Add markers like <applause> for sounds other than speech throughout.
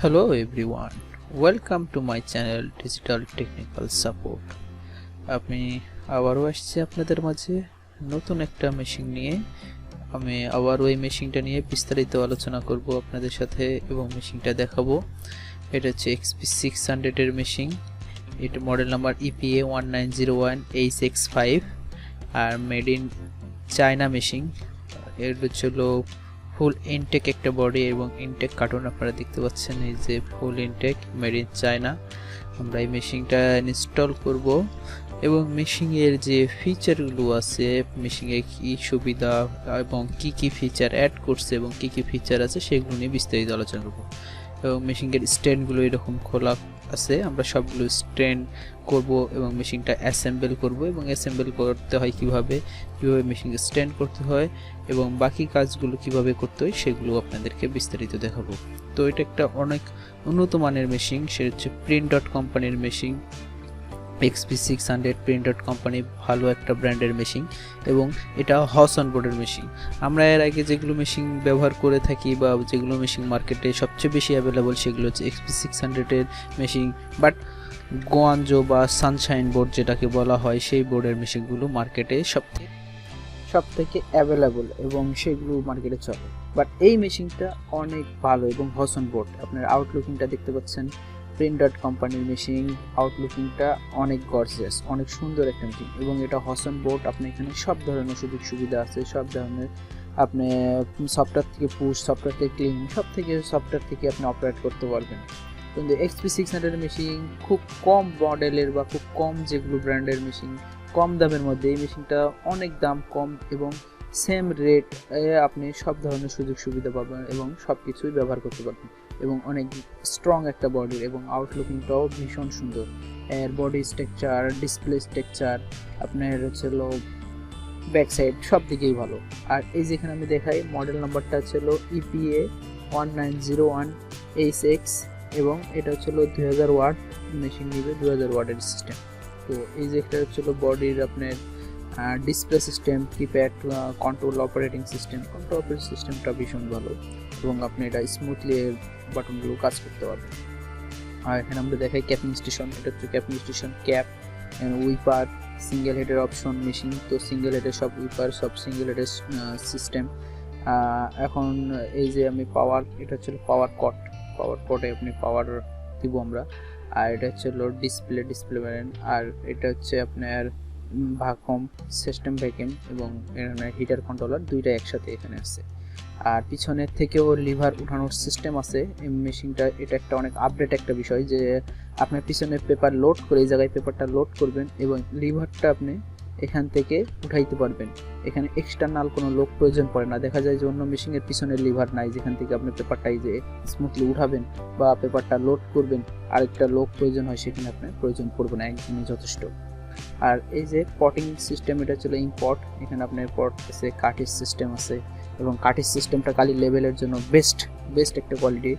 Hello everyone, welcome to my channel Digital Technical Support. আমি আবারও আসছি আপনাদের মাঝে। নতুন একটা মেশিন নিয়ে। আমি আবার ওই মেশিনটা নিয়ে বিস্তারিত আলোচনা করব আপনাদের সাথে এবং মেশিনটা দেখাবো। এটা হচ্ছে এক্সপি সিক্স হান্ড্রেডের মেশিন এটা model number EPA one nine zero one H X five R made in China machine এর হচ্ছিল ফুল ইনটেক একটা বডি এবং ইনটেক কার্টুন আপনারা দেখতে পাচ্ছেন, এই যে full intake made in China আমরা এই মেশিনটা ইনস্টল করব এবং মেশিনের যে ফিচারগুলো আছে মেশিনে কি সুবিধা এবং কি কি ফিচার অ্যাড করছে এবং কি কি ফিচার আছে, সেগুলো নিয়ে বিস্তারিত আলোচনা করব। এবং মেশিনের স্ট্যান্ডগুলো এরকম খোলা আছে, আমরা সবগুলো স্ট্রেন করব এবং মেশিনটা অ্যাসেম্বল করব এবং অ্যাসেম্বল করতে হয় কীভাবে, কীভাবে মেশিনকে স্ট্যান্ড করতে হয় এবং বাকি কাজগুলো কীভাবে করতে হয় সেগুলো আপনাদেরকে বিস্তারিত দেখাবো। তো এটা একটা অনেক উন্নত মানের মেশিন সেটা হচ্ছে প্রিন্ট ডট কোম্পানির machine XP six hundred print dot company ভালো একটা ব্র্যান্ডের মেশিন এবং এটা হস অন বোর্ডের মেশিন আমরা এর আগে যেগুলো মেশিন ব্যবহার করে থাকি বা যেগুলো মেশিন মার্কেটে সবচেয়ে বেশি অ্যাভেলেবল সেগুলো হচ্ছে এক্সপি সিক্স হান্ড্রেডের মেশিন বাট গোয়াঞ্জো বা সানশাইন বোর্ড যেটাকে বলা হয়, সেই বোর্ডের মেশিনগুলো মার্কেটে সবথেকে সব থেকে অ্যাভেলেবল এবং সেগুলো মার্কেটে চলে। বাট এই মেশিনটা অনেক ভালো এবং হসন বোর্ড আপনার আউটলুকিংটা দেখতে পাচ্ছেন। প্রিন্ট ডট কোম্পানির মেশিন আউটলুকিংটা অনেক গর্জিয়াস অনেক সুন্দর একটা মেশিন এবং এটা হসন বোর্ড আপনি এখানে সব ধরনের সুযোগ সুবিধা আছে, সব ধরনের আপনি সফটওয়্যার থেকে পুশ সফটওয়্যার থেকে ক্লিন সব থেকে সফটওয়্যার থেকে আপনি অপারেট করতে পারবেন। কিন্তু এক্সপি সিক্স হান্ড্রেড মেশিন খুব কম মডেলের বা খুব কম যেগুলো ব্র্যান্ডের মেশিন কম দামের মধ্যে এই মেশিনটা অনেক দাম কম এবং সেম রেট আপনি সব ধরনের সুযোগ সুবিধা পাবেন এবং সব কিছুই ব্যবহার করতে পারবেন। এবং অনেক স্ট্রং একটা বডির এবং আউটলুকিংটাও ভীষণ সুন্দর। এর বডি স্ট্রাকচার ডিসপ্লে স্ট্রাকচার আপনার হচ্ছে ব্যাক সাইড সব দিকেই ভালো। আর এই যেখানে আমি দেখাই মডেল নাম্বারটা ছিল EPA one nine zero one H X এবং এটা হচ্ছিল দুই হাজার ওয়াট মেশিন নিবে দু হাজার ওয়াটের সিস্টেম তো এই যে একটা হচ্ছিল বডির আপনার display system keypad control operating system control operating সিস্টেমটা ভীষণ ভালো। এবং আপনি এটা স্মুথলি বাটনগুলো কাজ করতে পারবেন আর এখানে আমরা দেখাই ক্যাপিং স্টেশন এটা হচ্ছে capping station cap wiper single হেডের option machine তো সিঙ্গেল হেডের সব উইপার সব সিঙ্গেল হেডের সিস্টেম এখন এই যে আমি পাওয়ার এটা হচ্ছে পাওয়ার কট পাওয়ার কটে আপনি পাওয়ার দিব আমরা। আর এটা হচ্ছে লো ডিসপ্লে ডিসপ্লে ব্যারেন আর এটা হচ্ছে আপনার ভাকম সিস্টেম ভ্যাকিউম এবং হিটার কন্ট্রোলার দুইটা একসাথে এখানে আছে। আর পিছনের থেকেও লিভার উঠানোর সিস্টেম আছে। এই মেশিনটা, এটা একটা অনেক আপডেট একটা বিষয় যে আপনার পিছনে পেপার লোড করে, এই জায়গায় পেপারটা লোড করবেন এবং লিভারটা আপনি এখান থেকে উঠাইতে পারবেন। এখানে এক্সটার্নাল কোনো লোক প্রয়োজন পড়ে না। দেখা যায় যে অন্য মেশিনের পিছনের লিভার নাই, যেখান থেকে আপনি পেপারটাই যে স্মুথলি উঠাবেন বা পেপারটা লোড করবেন, আরেকটা লোক প্রয়োজন হয়, সেখানে আপনার প্রয়োজন পড়বে না একদিনই যথেষ্ট। আর এই যে পটিং সিস্টেম এটা ছিল ইম্পট এখানে আপনার পট আছে কাঠের সিস্টেম আছে এবং কাঠের সিস্টেমটা কালি লেভেলের জন্য বেস্ট বেস্ট একটা কোয়ালিটি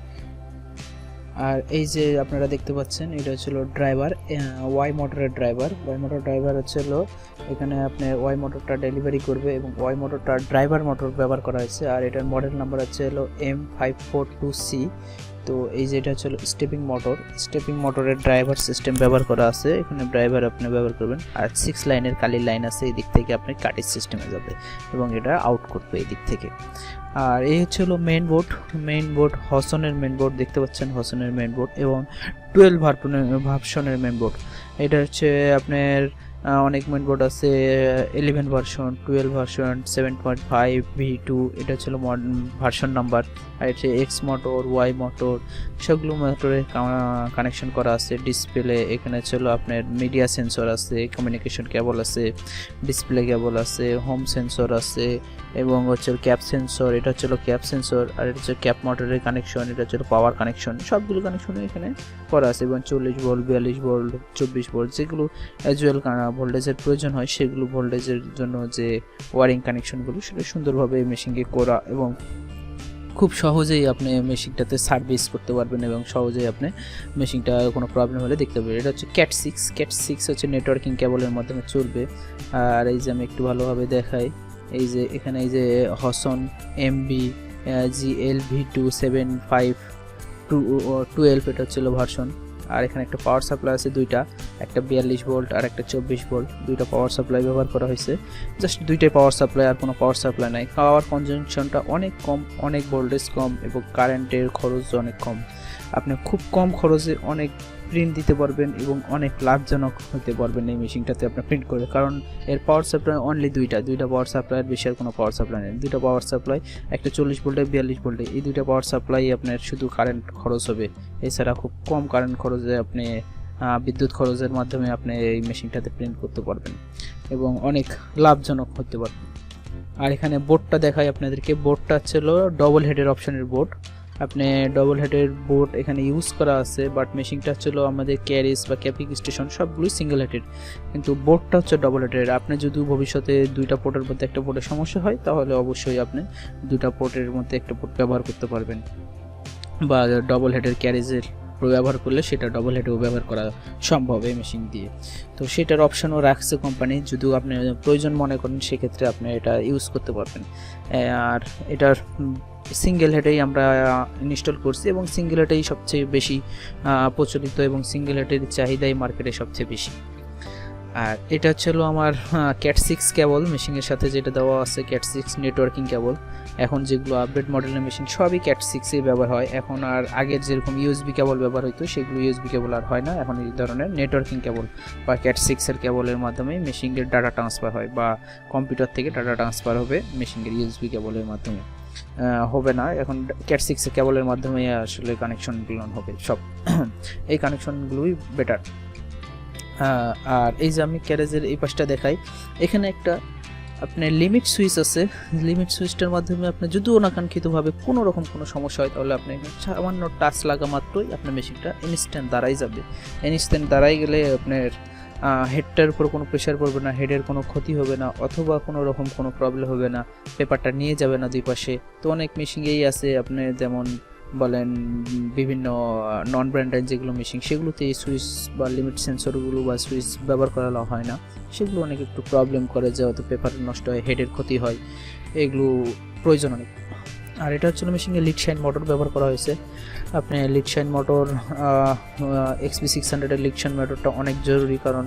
আর এই যে আপনারা দেখতে পাচ্ছেন, এটা হচ্ছিল ড্রাইভার ওয়াই মোটরের ড্রাইভার ওয়াই মোটর ড্রাইভার হচ্ছিল এখানে আপনি ওয়াই মোটরটা ডেলিভারি করবে এবং ওয়াই মোটরটা ড্রাইভার মোটর ব্যবহার করা হয়েছে। আর এটার মডেল নাম্বার হচ্ছে হলো M five four two C তো এই যে এটা হচ্ছে স্টেপিং মোটর স্টেপিং মোটরের ড্রাইভার সিস্টেম ব্যবহার করা আছে। এখানে ড্রাইভার আপনি ব্যবহার করবেন। আর সিক্স লাইনের কালির লাইন আছে, এই দিক থেকে আপনি কাটির সিস্টেমে যাবে এবং এটা আউট করবে এই দিক থেকে। আর এই হচ্ছে হলো মেইন বোর্ড মেইন বোর্ড হসনের মেইন বোর্ড দেখতে পাচ্ছেন, হসনের মেইন বোর্ড এবং টুয়েলভ ভার্পনের ভার্সনের মেইন বোর্ড এটা হচ্ছে আপনার অনেক মেন বোর্ড আছে eleven version twelve version seven point five V two এটা ছিল ভার্সন নাম্বার আর এটা এক্স মোটর ওয়াই মোটর সবগুলো মোটরে কানেকশন করা আছে ডিসপ্লে এখানে ছিল আপনার মিডিয়া সেন্সর আছে কমিউনিকেশন কেবল আছে ডিসপ্লে কেবল আছে হোম সেন্সর আছে, এবং হচ্ছে ক্যাপ সেন্সর এটা হচ্ছিল ক্যাপ সেন্সর আর এটা হচ্ছে ক্যাপ মোটরের কানেকশন এটা হচ্ছে পাওয়ার কানেকশন সবগুলো কানেকশন এখানে করা আছে, এবং চল্লিশ ভোল্ট বিয়াল্লিশ ভোল্ট চব্বিশ ভোল্ট যেগুলো অ্যাজুয়াল ভোল্টেজের প্রয়োজন হয়, সেগুলো ভোল্টেজের জন্য যে ওয়ারিং কানেকশনগুলো সেটা সুন্দরভাবে মেশিনকে করা এবং খুব সহজেই আপনি মেশিনটাতে সার্ভিস করতে পারবেন এবং সহজেই আপনি মেশিনটা কোনো প্রবলেম হলে দেখতে পাবেন। এটা হচ্ছে ক্যাট সিক্স ক্যাট সিক্স হচ্ছে নেটওয়ার্কিং কেবলের মাধ্যমে চলবে। আর এই যে আমি একটু ভালোভাবে দেখাই, এই যে এখানে এই যে হসন MB G L V two seven five two twelve এটা হচ্ছিল ভার্সন আর এখানে একটা পাওয়ার সাপ্লাই আছে দুইটা, একটা বিয়াল্লিশ ভোল্ট আর একটা চব্বিশ ভোল্ট দুইটা পাওয়ার সাপ্লাই ব্যবহার করা হয়েছে। জাস্ট দুইটাই পাওয়ার সাপ্লাই আর কোনো পাওয়ার সাপ্লাই নাই। পাওয়ার কনজাংশনটা অনেক কম, অনেক ভোল্টেজ কম এবং কারেন্টের খরচ অনেক কম। আপনি খুব কম খরচে অনেক প্রিন্ট দিতে পারবেন এবং অনেক লাভজনক হতে পারবেন এই মেশিনটাতে আপনি প্রিন্ট করে কারণ এর পাওয়ার সাপ্লাই অনলি দুইটা দুইটা পাওয়ার সাপ্লাইয়ের বেশি আর কোনো পাওয়ার সাপ্লাই নেই। দুইটা পাওয়ার সাপ্লাই একটা চল্লিশ ভোল্টে বিয়াল্লিশ ভোল্টে এই দুইটা পাওয়ার সাপ্লাই আপনার শুধু কারেন্ট খরচ হবে। এছাড়া খুব কম কারেন্ট খরচে আপনি বিদ্যুৎ খরচের মাধ্যমে আপনি এই মেশিনটাতে প্রিন্ট করতে পারবেন এবং অনেক লাভজনক হতে পারবেন আর এখানে বোর্ডটা দেখাই আপনাদেরকে। বোর্ডটা ছিল ডবল হেডের অপশনের বোর্ড আপনি ডবল হেডের বোর্ড এখানে ইউজ করা আছে বাট মেশিনটা ছিল আমাদের ক্যারিস বা ক্যাপিং স্টেশন সবগুলোই সিঙ্গেল হেডের কিন্তু বোর্ডটা হচ্ছে ডবল হেডের আপনি যদি ভবিষ্যতে দুইটা পোর্টের মধ্যে একটা পোর্টের সমস্যা হয়, তাহলে অবশ্যই আপনি দুটা পোর্টের মধ্যে একটা পোর্ট ব্যবহার করতে পারবেন। বা ডবল হেডের ক্যারিজের ব্যবহার করলে সেটা ডবল হেডেও ব্যবহার করা সম্ভব এই মেশিন দিয়ে। তো সেটার অপশনও রাখছে কোম্পানি যদিও আপনি প্রয়োজন মনে করেন, সেক্ষেত্রে আপনি এটা ইউজ করতে পারবেন। আর এটার সিঙ্গেল হেডেই আমরা ইনস্টল করছি এবং সিঙ্গেল হেডেই সবচেয়ে বেশি প্রচলিত এবং সিঙ্গেল হেডের চাহিদাই মার্কেটে সবচেয়ে বেশি। আর এটা হচ্ছিল আমার ক্যাট সিক্স কেবল মেশিনের সাথে যেটা দেওয়া আছে ক্যাট সিক্স নেটওয়ার্কিং কেবল এখন যেগুলো আপডেট মডেলের মেশিন সবই ক্যাট সিক্সেই ব্যবহার হয়। এখন আর আগের যেরকম ইউএসবি কেবল ব্যবহার হতো সেগুলো ইউএসবি কেবল আর হয় না। এখন এই ধরনের নেটওয়ার্কিং কেবল বা ক্যাট সিক্সের কেবলের মাধ্যমে মেশিনের ডাটা ট্রান্সফার হয় বা কম্পিউটার থেকে ডাটা ট্রান্সফার হবে মেশিনের ইউএসবি কেবলের মাধ্যমে। হবে না। এখন ক্যাট সিক্সের কেবলের মাধ্যমে আসলে কানেকশনগুলো হবে, সব। <clears throat> এই কানেকশনগুলোই বেটার আর এই যে আমি ক্যারেজের এই পাশটা দেখাই, এখানে একটা আপনার লিমিট সুইচ আছে। লিমিট সুইচটার মাধ্যমে আপনি যদিও অনাকাঙ্ক্ষিতভাবে কোনো রকম কোনো সমস্যা হয়, তাহলে আপনি সামান্য টাচ লাগা মাত্রই আপনার মেশিনটা ইনস্ট্যান্ট দাঁড়াই যাবে। ইনস্ট্যান্ট দাঁড়াই গেলে আপনার হেডটার উপর কোনো প্রেশার পড়বে না হেডের কোনো ক্ষতি হবে না, অথবা কোনো রকম কোনো প্রবলেম হবে না, পেপারটা নিয়ে যাবে না দুই পাশে। তো অনেক মেশিনেই আছে, আপনি যেমন বলেন বিভিন্ন নন ব্র্যান্ডেড যেগুলো মেশিন সেগুলোতে এই সুইচ বা লিমিট সেন্সরগুলো বা সুইচ ব্যবহার করা হয় না। সেগুলো অনেক একটু প্রবলেম করে যে হয়তো পেপার নষ্ট হয় হেডের ক্ষতি হয়, এগুলো প্রয়োজন অনেক। আর এটা হচ্ছে মেশিনে লিড শাইন মোটর ব্যবহার করা হয়েছে। আপনি lead shine motor XP six হান্ড্রেডের লিড শাইন মোটরটা অনেক জরুরি কারণ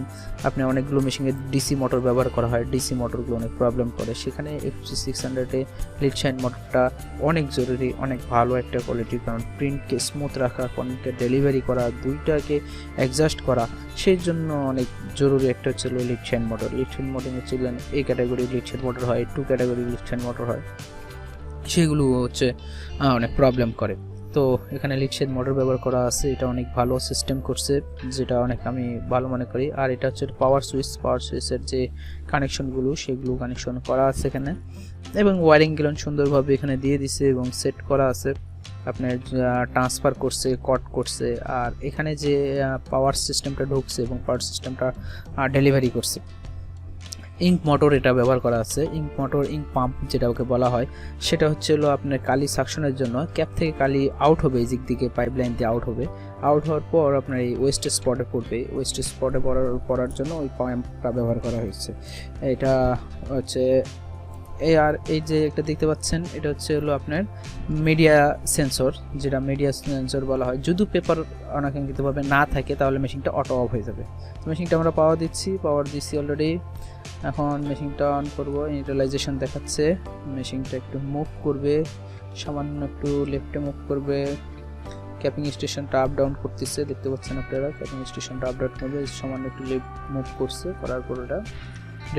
আপনি অনেকগুলো মেশিনে ডিসি মোটর ব্যবহার করা হয়। ডিসি মোটরগুলো অনেক প্রবলেম করে। সেখানে এক্সপি সিক্স হান্ড্রেডে লিড শাইন মোটরটা অনেক জরুরি, অনেক ভালো একটা কোয়ালিটি কারণ প্রিন্টকে স্মুথ রাখা কন্টেন্টকে ডেলিভারি করা, দুইটাকে অ্যাডজাস্ট করা সেই জন্য অনেক জরুরি একটা হচ্ছে lead shine motor lead shine motor হচ্ছে এই ক্যাটাগরি লিড শাইন মোটর হয় two category lead shine motor হয়। সেগুলো হচ্ছে অনেক প্রবলেম করে। তো এখানে লিডশেড মোটর ব্যবহার করা আছে, এটা অনেক ভালো সিস্টেম করছে, যেটা অনেক আমি ভালো মনে করি। আর এটা হচ্ছে পাওয়ার সুইচ পাওয়ার সুইচের যে কানেকশনগুলো সেগুলো কানেকশন করা আছে এখানে। এবং ওয়ারিংগুলো সুন্দরভাবে এখানে দিয়ে দিছে এবং সেট করা আছে। আপনার ট্রান্সফার করছে কট করছে, আর এখানে যে পাওয়ার সিস্টেমটা ঢুকছে এবং পাওয়ার সিস্টেমটা ডেলিভারি করছে। ইঙ্ক মোটর এটা ব্যবহার করা আছে। ইঙ্ক মোটর, ইঙ্ক পাম্প যেটা ওকে বলা হয়, সেটা হচ্ছে হলো আপনার কালি সাকশনের জন্য। ক্যাপ থেকে কালি আউট হবে, এই দিক দিকে পাইপ লাইন দিয়ে আউট হবে। আউট হওয়ার পর আপনার এই ওয়েস্ট স্পটে পড়বে। ওয়েস্ট স্পটে পড়ার পড়ার জন্য ওই পাম্পটা ব্যবহার করা হয়েছে। এটা হচ্ছে আর এই যে একটা দেখতে পাচ্ছেন, এটা হচ্ছে হলো আপনার মিডিয়া সেন্সর যেটা মিডিয়া সেন্সর বলা হয়। যদি পেপার অনাকাঙ্ক্ষিতভাবে না থাকে, তাহলে মেশিনটা অটো অফ হয়ে যাবে। তো মেশিনটা আমরা পাওয়ার দিচ্ছি পাওয়ার দিচ্ছি অলরেডি এখন মেশিনটা অন করব ইনিটালাইজেশন দেখাচ্ছে। মেশিনটা একটু মুভ করবে, সামান্য একটু লেফটে মুভ করবে। ক্যাপিং স্টেশনটা আপ ডাউন করতেছে, দেখতে পাচ্ছেন আপনারা। ক্যাপিং স্টেশনটা আপ ডাউন করবে, সামান্য একটু লেফট মুভ করছে, করার পর ওটা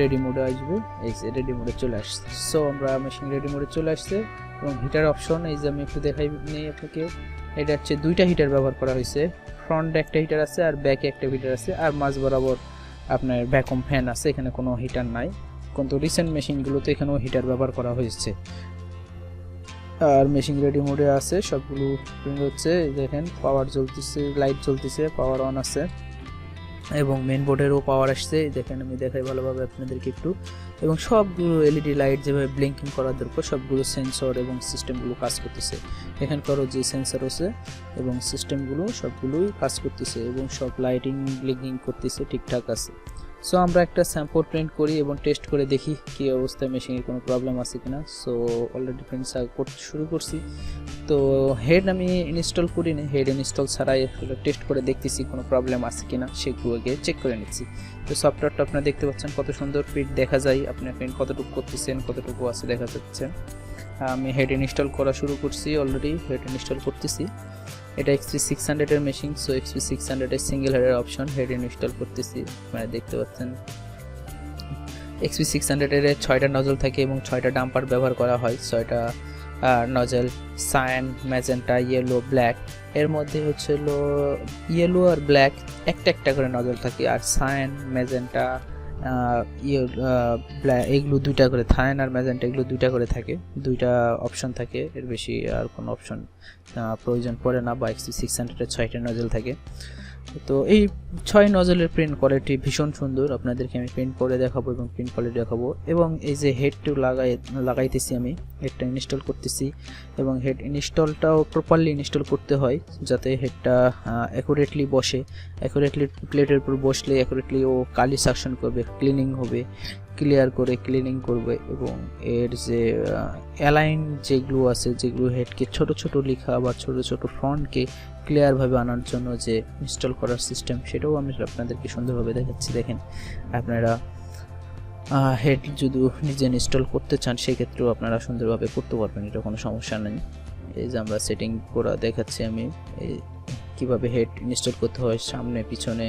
রেডি মোডে আসবে। এই রেডি মোডে চলে আসছে। সো আমরা মেশিন রেডি মোডে চলে আসছে এবং হিটার অপশন এই যে আমি একটু দেখাই নেই আপনাকে। এটা হচ্ছে দুইটা হিটার ব্যবহার করা হয়েছে। ফ্রন্টে একটা হিটার আছে আর ব্যাকে একটা হিটার আছে। আর মাঝ বরাবর আপনার ভ্যাকুম ফ্যান আছে, এখানে কোনো হিটার নাই। কিন্তু রিসেন্ট মেশিনগুলোতে এখানেও হিটার ব্যবহার করা হয়েছে। আর মেশিন রেডি মোডে আছে, সবগুলো হচ্ছে। দেখেন পাওয়ার জ্বলতেছে লাইট জ্বলতেছে পাওয়ার অন আছে। এবং মেন বোর্ডেরও পাওয়ার আসছে দেখেন আমি দেখাই ভালোভাবে আপনাদেরকে একটু। এবং সবগুলো এলইডি লাইট যেভাবে ব্লিঙ্কিং করার দরকার, সবগুলো সেন্সর এবং সিস্টেমগুলো কাজ করতেছে। এখানকারও যে সেন্সর আছে এবং সিস্টেমগুলো সবগুলোই কাজ করতেছে এবং সব লাইটিং ব্লিঙ্কিং করতেছে, ঠিকঠাক আছে। সো আমরা একটা স্যাম্পল প্রিন্ট করি এবং টেস্ট করে দেখি কী অবস্থায় মেশিনের কোনো প্রবলেম আছে কিনা। সো অলরেডি প্রিন্ট করতে শুরু করছি। তো হেড আমি ইনস্টল করিনি। হেড ইনস্টল ছাড়াই টেস্ট করে দেখতেছি কোনো প্রবলেম আছে কিনা, সেগুলো গিয়ে চেক করে নিচ্ছি। তো সফটওয়্যারটা আপনারা দেখতে পাচ্ছেন কত সুন্দর প্রিন্ট দেখা যায়। আপনি প্রিন্ট কতটুকু করতেছেন, কতটুকু আছে দেখা যাচ্ছে। আমি হেড ইনস্টল করা শুরু করছি অলরেডি হেড ইনস্টল করতেছি। এটা এক্সপি সিক্স হান্ড্রেডের মেশিন সো এক্সপি সিক্স হান্ড্রেডের সিঙ্গেল হেডের অপশন হেড ইনস্টল করতেছি মানে দেখতে পাচ্ছেন। এক্সপি সিক্স হান্ড্রেডের ছয়টা নজল থাকে এবং ছয়টা ডাম্পার ব্যবহার করা হয়, ছয়টা nozzle cyan magenta yellow black এর মধ্যে হচ্ছে ইয়েলো আর ব্ল্যাক একটা একটা করে নজল থাকে, আর সায়ান ম্যাজেন্টা এগুলো দুইটা করে থায়ান আর ম্যাজেন্টা, এগুলো দুইটা করে থাকে। দুইটা অপশন থাকে, এর বেশি আর কোনো অপশন প্রয়োজন পড়ে না বা এক্সি সিক্স হান্ড্রেডের ছয়টা নজেল থাকে। তো এই ছয় নজলের প্রিন্ট কোয়ালিটি ভীষণ সুন্দর। আপনাদেরকে আমি প্রিন্ট করে দেখাবো এবং প্রিন্ট কোয়ালিটি দেখাবো। এবং এই যে হেডটু লাগাই, লাগাইতেছি আমি হেডটা ইনস্টল করতেছি। এবং হেড ইনস্টলটাও প্রপারলি ইনস্টল করতে হয়, যাতে হেডটা অ্যাকুরেটলি বসে। অ্যাকুরেটলি প্লেটের উপর বসলে অ্যাকুরেটলি ও কালি সাকশন করবে ক্লিনিং হবে। ক্লিয়ার করে ক্লিনিং করবে এবং এর যে অ্যালাইন যেগুলো আছে, যেগুলো হেডকে ছোট ছোট লেখা বা ছোট ছোট ফ্রন্টকে ক্লিয়ারভাবে আনার জন্য যে ইনস্টল করার সিস্টেম সেটাও আমি আপনাদেরকে সুন্দরভাবে দেখাচ্ছি। দেখেন, আপনারা হেড যদি নিজে ইনস্টল করতে চান, সেক্ষেত্রেও আপনারা সুন্দরভাবে করতে পারবেন, এটা কোনো সমস্যা নেই। এই যে আমরা সেটিং করা দেখাচ্ছি আমি, এই কীভাবে হেড ইনস্টল করতে হয়, সামনে, পিছনে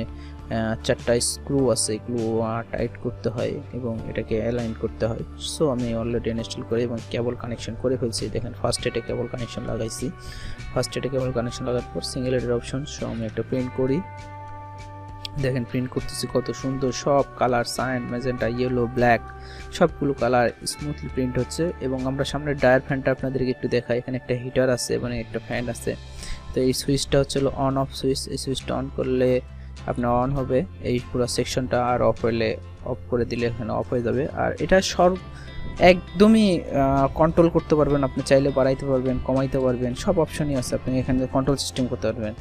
চারটা স্ক্রু আছে, এগুলো টাইট করতে হয় এবং এটাকে অ্যালাইন করতে হয়। সো আমি অলরেডি ইনস্টল করি এবং কেবল কানেকশন করে ফেলছি। দেখেন ফার্স্ট এটে কেবল কানেকশন লাগাইছি। ফার্স্ট এটে কেবল কানেকশন লাগার পর সিঙ্গেল এডের অপশন সো আমি একটা প্রিন্ট করি। দেখেন প্রিন্ট করতেছি কত সুন্দর। সব colour cyan magenta yellow black সবগুলো কালার স্মুথলি প্রিন্ট হচ্ছে এবং আমরা সামনে ডায়ার ফ্যানটা আপনাদেরকে একটু দেখাই। এখানে একটা হিটার আছে এবং একটা ফ্যান আছে। তো এই সুইচটা হচ্ছে অন অফ সুইচ এই সুইচটা অন করলে আপনার অন হবে। এই পুরো সেকশনটা আর অফ হলে অফ করে দিলে এখানে অফ হয়ে যাবে। আর এটা সব একদমই কন্ট্রোল করতে পারবেন আপনি, চাইলে বাড়াইতে পারবেন, কমাইতে পারবেন, সব অপশনই আছে আপনি এখানে কন্ট্রোল সিস্টেম করতে পারবেন।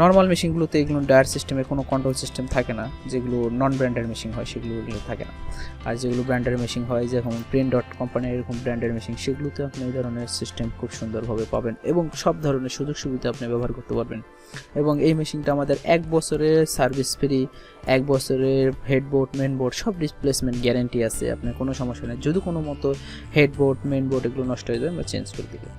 নর্মাল মেশিনগুলোতে এগুলো ডায়ার সিস্টেমে কোনো কন্ট্রোল সিস্টেম থাকে না, যেগুলো নন ব্র্যান্ডের মেশিন হয়, সেগুলো এগুলো থাকে না। আর যেগুলো ব্র্যান্ডের মেশিন হয়, যেরকম প্রিন্ট ডট কোম্পানির এরকম ব্র্যান্ডের মেশিন সেগুলোতে আপনি এই ধরনের সিস্টেম খুব সুন্দরভাবে পাবেন এবং সব ধরনের সুযোগ সুবিধা আপনি ব্যবহার করতে পারবেন। এবং এই মেশিনটা আমাদের এক বছরের সার্ভিস ফ্রি, এক বছরের হেডবোর্ড মেন বোর্ড সব রিপ্লেসমেন্ট গ্যারেন্টি আছে, আপনার কোনো সমস্যা নেই। যদি কোনো মতো হেডবোর্ড মেন বোর্ড এগুলো নষ্ট হয়ে যায়, আমরা চেঞ্জ করে দিবে।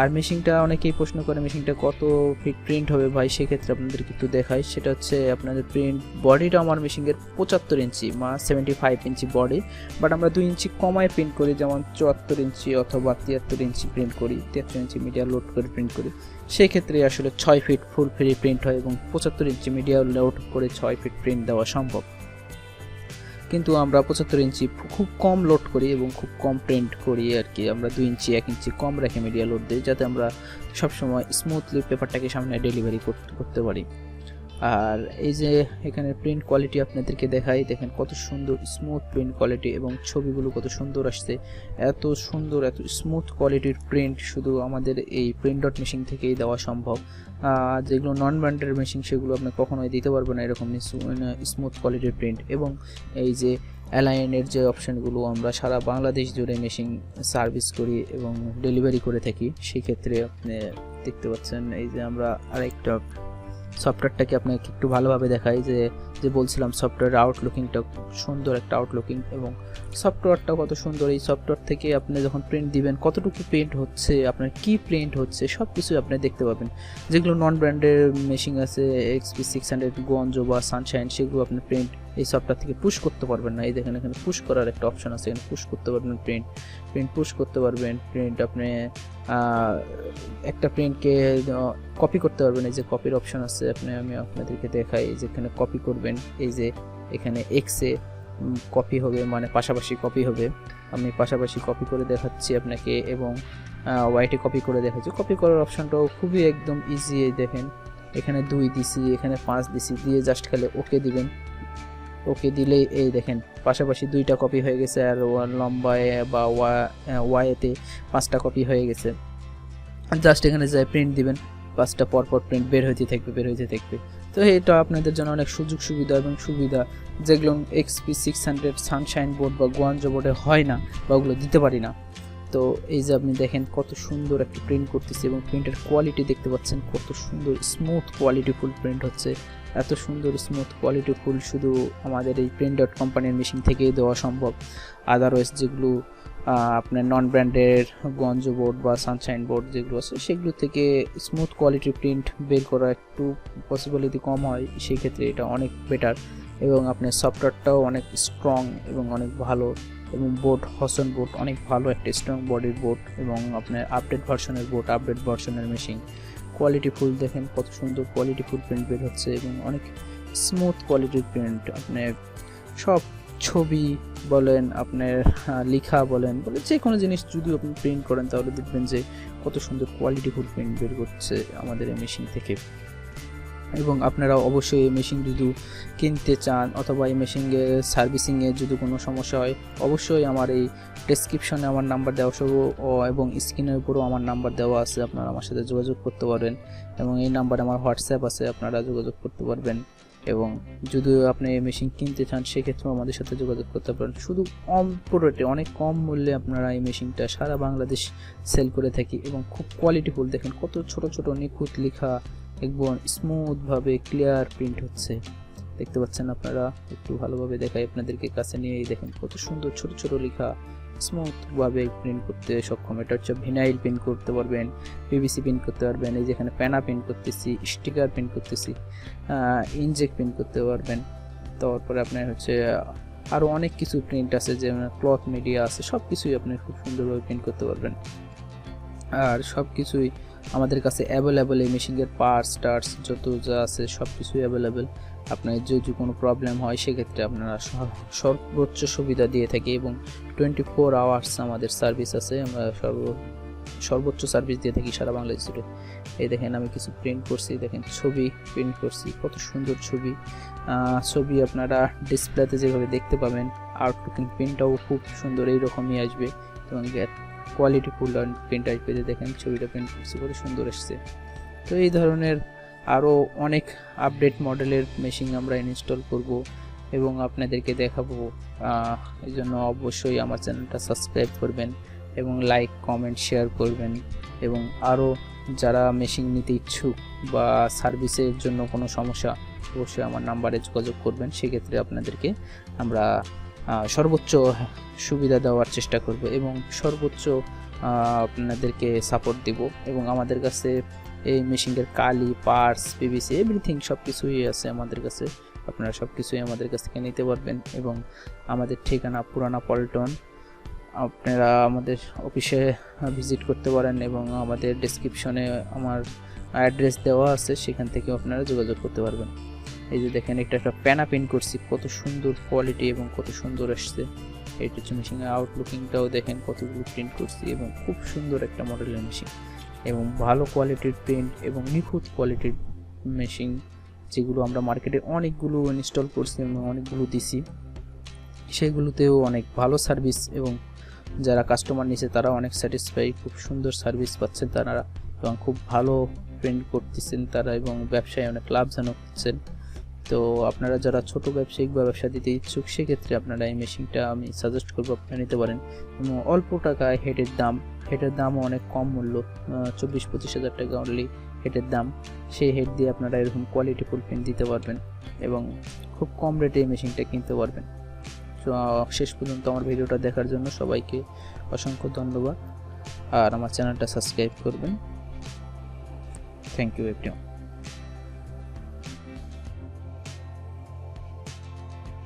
আর মেশিনটা অনেকেই প্রশ্ন করে, মেশিনটা কত ফিট প্রিন্ট হবে ভাই? সেক্ষেত্রে আপনাদের কিন্তু দেখাই। সেটা হচ্ছে আপনাদের প্রিন্ট বডিটা আমার মেশিনের পঁচাত্তর ইঞ্চি, মা seventy five inch body but আমরা দুই ইঞ্চি কমায় প্রিন্ট করি, যেমন চুয়াত্তর ইঞ্চি অথবা তিয়াত্তর ইঞ্চি প্রিন্ট করি, তিয়াত্তর ইঞ্চি মিডিয়া লোড করে প্রিন্ট করি। সেক্ষেত্রে আসলে ছয় ফিট ফুল ফ্রি প্রিন্ট হয় এবং পঁচাত্তর ইঞ্চি মিডিয়া লেআউট করে ছয় ফিট প্রিন্ট দেওয়া সম্ভব। কিন্তু আমরা পঁচাত্তর ইঞ্চি খুব কম লোড করি এবং খুব কম প্রিন্ট করি আর কি। আমরা দুই ইঞ্চি এক ইঞ্চি কম রাখি মিডিয়া লোড দিই যাতে আমরা সবসময় স্মুথলি পেপারটাকে সামনে ডেলিভারি করতে পারি। আর এই যে এখানে প্রিন্ট কোয়ালিটি আপনাদেরকে দেখাই, দেখেন কত সুন্দর স্মুথ প্রিন্ট কোয়ালিটি এবং ছবিগুলো কত সুন্দর আসছে। এত সুন্দর, এত স্মুথ কোয়ালিটির প্রিন্ট শুধু আমাদের এই প্রিন্ট ডট মেশিন থেকেই দেওয়া সম্ভব। যেগুলো নন ব্র্যান্ডের মেশিন সেগুলো আপনি কখনোই দিতে পারবেন না এরকম স্মুথ কোয়ালিটির প্রিন্ট এবং এই যে অ্যালাইনের যে অপশানগুলো আমরা সারা বাংলাদেশ জুড়ে মেশিন সার্ভিস করি এবং ডেলিভারি করে থাকি, সেক্ষেত্রে আপনি দেখতে পাচ্ছেন এই যে আমরা আরেকটা সফটওয়্যারটাকে আপনাকে একটু ভালোভাবে দেখাই যে যে বলছিলাম সফটওয়্যার আউটলুকিংটা সুন্দর একটা আউটলুকিং এবং সফটওয়্যারটা কত সুন্দর। এই সফটওয়্যার থেকে আপনি যখন প্রিন্ট দিবেন, কতটুকু প্রিন্ট হচ্ছে, আপনার কি প্রিন্ট হচ্ছে সব কিছুই আপনি দেখতে পাবেন। যেগুলো নন ব্র্যান্ডের মেশিন আছে এক্সপি সিক্স হান্ড্রেড গঞ্জ বা সানশাইন সেগুলো আপনি প্রিন্ট এই সফটওয়্যার থেকে পুশ করতে পারবেন না। এই দেখেন, এখানে পুশ করার একটা অপশন আছে। এখানে পুশ করতে পারবেন প্রিন্ট প্রিন্ট পুশ করতে পারবেন। প্রিন্ট আপনি একটা প্রিন্টকে কপি করতে পারবেন। এই যে কপির অপশন আছে, আপনি, আমি আপনাদেরকে দেখাই। যেখানে কপি করবেন। এই যে এখানে এক্সে কপি হবে মানে পাশাপাশি কপি হবে। আমি পাশাপাশি কপি করে দেখাচ্ছি আপনাকে এবং ওয়াইটে কপি করে দেখাচ্ছি। কপি করার অপশনটাও খুবই একদম ইজি দেখেন। এখানে দুই দিছি, এখানে পাঁচ দিছি, দিয়ে জাস্ট খালি ওকে দিবেন। ওকে দিলেই এই দেখেন, পাশাপাশি দুইটা কপি হয়ে গেছে আর লম্বায় বা ওয়াইতে পাঁচটা কপি হয়ে গেছে। জাস্ট এখানে যায় প্রিন্ট দিবেন, পাঁচটা পরপর প্রিন্ট বের হইতে থাকবে, বের হইতে থাকবে। তো এটা আপনাদের জন্য অনেক সুযোগ সুবিধা এবং সুবিধা। যেগুলো XP six hundred sunshine board বা গোয়াঞ্জ বোর্ডে হয় না বা ওগুলো দিতে পারি না। তো এই যে আপনি দেখেন কত সুন্দর একটা প্রিন্ট করতেছে এবং প্রিন্টের কোয়ালিটি দেখতে পাচ্ছেন, কত সুন্দর স্মুথ কোয়ালিটিফুল প্রিন্ট হচ্ছে। এত সুন্দর স্মুথ কোয়ালিটিফুল শুধু আমাদের এই প্রিন্ট ডট কোম্পানির মেশিন থেকেই দেওয়া সম্ভব। আদারওয়াইজ যেগুলো আপনার নন ব্র্যান্ডের গঞ্জ বোর্ড বা সানশাইন বোর্ড যেগুলো আছে, সেগুলো থেকে স্মুথ কোয়ালিটি প্রিন্ট বের করা একটু পসিবিলিটি কম হয় সেই ক্ষেত্রে এটা অনেক বেটার এবং আপনার সফটওয়্যারটাও অনেক স্ট্রং এবং অনেক ভালো। এবং বোট হসন বোট অনেক ভালো একটা স্ট্রং বডির বোট এবং আপনার আপডেট ভার্সনের বোট আপডেট ভার্সনের মেশিন কোয়ালিটি ফুল দেখেন, কত সুন্দর কোয়ালিটি ফুল প্রিন্ট বের হচ্ছে এবং অনেক স্মুথ কোয়ালিটির প্রিন্ট আপনার সব ছবি বলেন, আপনার লেখা বলেন বলে যে কোনো জিনিস যদি আপনি প্রিন্ট করেন তাহলে দেখবেন যে কত সুন্দর কোয়ালিটি ফুল প্রিন্ট বের করছে আমাদের এই মেশিন থেকে। এবং আপনারা অবশ্যই এই মেশিন যদি কিনতে চান অথবা এই মেশিনের সার্ভিসিংয়ে যদি কোনো সমস্যা হয়, অবশ্যই আমার এই ডেসক্রিপশনে আমার নাম্বার দেওয়া সহ এবং স্ক্রিনের উপরেও আমার নাম্বার দেওয়া আছে, আপনারা আমার সাথে যোগাযোগ করতে পারবেন এবং এই নাম্বারে আমার হোয়াটসঅ্যাপ আছে, আপনারা যোগাযোগ করতে পারবেন এবং যদি আপনি এই মেশিন কিনতে চান, সেক্ষেত্রেও আমাদের সাথে যোগাযোগ করতে পারেন। শুধু অল্প রেটে অনেক কম মূল্যে আপনারা এই মেশিনটা সারা বাংলাদেশ সেল করে থাকি এবং খুব কোয়ালিটিফুল দেখেন, কত ছোট ছোট, নিখুঁত লেখা একদম স্মুথভাবে ক্লিয়ার প্রিন্ট হচ্ছে। দেখতে পাচ্ছেন আপনারা? একটু ভালোভাবে দেখাই আপনাদেরকে কাছে নিয়েই দেখেন কত সুন্দর ছোট ছোট লেখা। স্মুথভাবে প্রিন্ট করতে সক্ষম। এটা হচ্ছে ভিনাইল প্রিন্ট করতে পারবেন পিভিসি প্রিন্ট করতে পারবেন, এই যেখানে প্যানা প্রিন্ট করতেছি স্টিকার প্রিন্ট করতেছি ইনজেক্ট প্রিন্ট করতে পারবেন। তারপরে আপনার হচ্ছে আরও অনেক কিছু প্রিন্ট আছে, যেমন ক্লথ মিডিয়া আছে সব কিছুই আপনি খুব সুন্দরভাবে প্রিন্ট করতে পারবেন। আর সব কিছুই আমাদের কাছে অ্যাভেলেবেল এই মেশিনের পার্টস টার্টস যত যা আছে সব কিছুই অ্যাভেলেবেল আপনার যদি কোনো প্রবলেম হয়, সেক্ষেত্রে আপনারা সর্বোচ্চ সুবিধা দিয়ে থাকি এবং টোয়েন্টি ফোর আওয়ার্স আমাদের সার্ভিস আছে। আমরা সর্ব, সর্বোচ্চ সার্ভিস দিয়ে থাকি সারা বাংলাদেশ জুড়ে। এই দেখেন আমি কিছু প্রিন্ট করছি, দেখেন ছবি প্রিন্ট করছি, কত সুন্দর ছবি। ছবি আপনারা ডিসপ্লেতে যেভাবে দেখতে পাবেন আউটলুকিং প্রিন্টটাও খুব সুন্দর, এইরকমই আসবে। এবং কোয়ালিটি ফুল প্রিন্ট আসবে যে দেখেন ছবিটা প্রিন্ট করছি, কত সুন্দর এসছে। তো এই ধরনের আরও অনেক আপডেট মডেলের মেশিন আমরা ইনস্টল করব এবং আপনাদেরকে দেখাবো। এই জন্য অবশ্যই আমার চ্যানেলটা সাবস্ক্রাইব করবেন এবং লাইক কমেন্ট শেয়ার করবেন এবং আরও যারা মেশিন নিতে ইচ্ছুক বা সার্ভিসের জন্য কোনো সমস্যা, অবশ্যই আমার নাম্বারে যোগাযোগ করবেন। সেক্ষেত্রে আপনাদেরকে আমরা সর্বোচ্চ সুবিধা দেওয়ার চেষ্টা করব এবং সর্বোচ্চ আপনাদেরকে সাপোর্ট দিব এবং আমাদের কাছে এই মেশিনের কালি পার্টস পিভিসি এভরিথিং সব কিছুই আছে আমাদের কাছে। আপনারা সব কিছুই আমাদের কাছ থেকে নিতে পারবেন এবং আমাদের ঠিকানা পুরানা পল্টন। আপনারা আমাদের অফিসে ভিজিট করতে পারেন এবং আমাদের ডেসক্রিপশনে আমার অ্যাড্রেস দেওয়া আছে, সেখান থেকে আপনারা যোগাযোগ করতে পারবেন। এই যে দেখেন, এটা একটা প্যানা প্রিন্ট করছি। কত সুন্দর কোয়ালিটি এবং কত সুন্দর আসছে। এইটা হচ্ছে মেশিনের আউটলুকিংটাও দেখেন, কতগুলো প্রিন্ট করছি এবং খুব সুন্দর একটা মডেলের মেশিন এবং ভালো কোয়ালিটির প্রিন্ট এবং নিখুঁত কোয়ালিটির মেশিন যেগুলো আমরা মার্কেটে অনেকগুলো ইনস্টল করছি এবং অনেকগুলো দিছি। সেগুলোতেও অনেক ভালো সার্ভিস এবং যারা কাস্টমার নিছে, তারা অনেক স্যাটিসফাই খুব সুন্দর সার্ভিস পাচ্ছেন তারা। এবং খুব ভালো প্রিন্ট করতেছেন তারা এবং ব্যবসায় অনেক লাভজনক হচ্ছেন। তো আপনারা যারা ছোট ব্যবসায়িক বা ব্যবসা দিতে ইচ্ছুক, সেক্ষেত্রে আপনারা এই মেশিনটা আমি সাজেস্ট করব আপনারা নিতে পারেন। এবং অল্প টাকায় হেডের দাম, হেডের দামও অনেক কম মূল্য চব্বিশ পঁচিশ হাজার টাকা অনলি হেডের দাম। সেই হেড দিয়ে আপনারা এরকম কোয়ালিটি ফুল প্রিন্ট দিতে পারবেন এবং খুব কম রেটে এই মেশিনটা কিনতে পারবেন। তো শেষ পর্যন্ত আমার ভিডিওটা দেখার জন্য সবাইকে অসংখ্য ধন্যবাদ। আর আমার চ্যানেলটা সাবস্ক্রাইব করবেন। Thank you everyone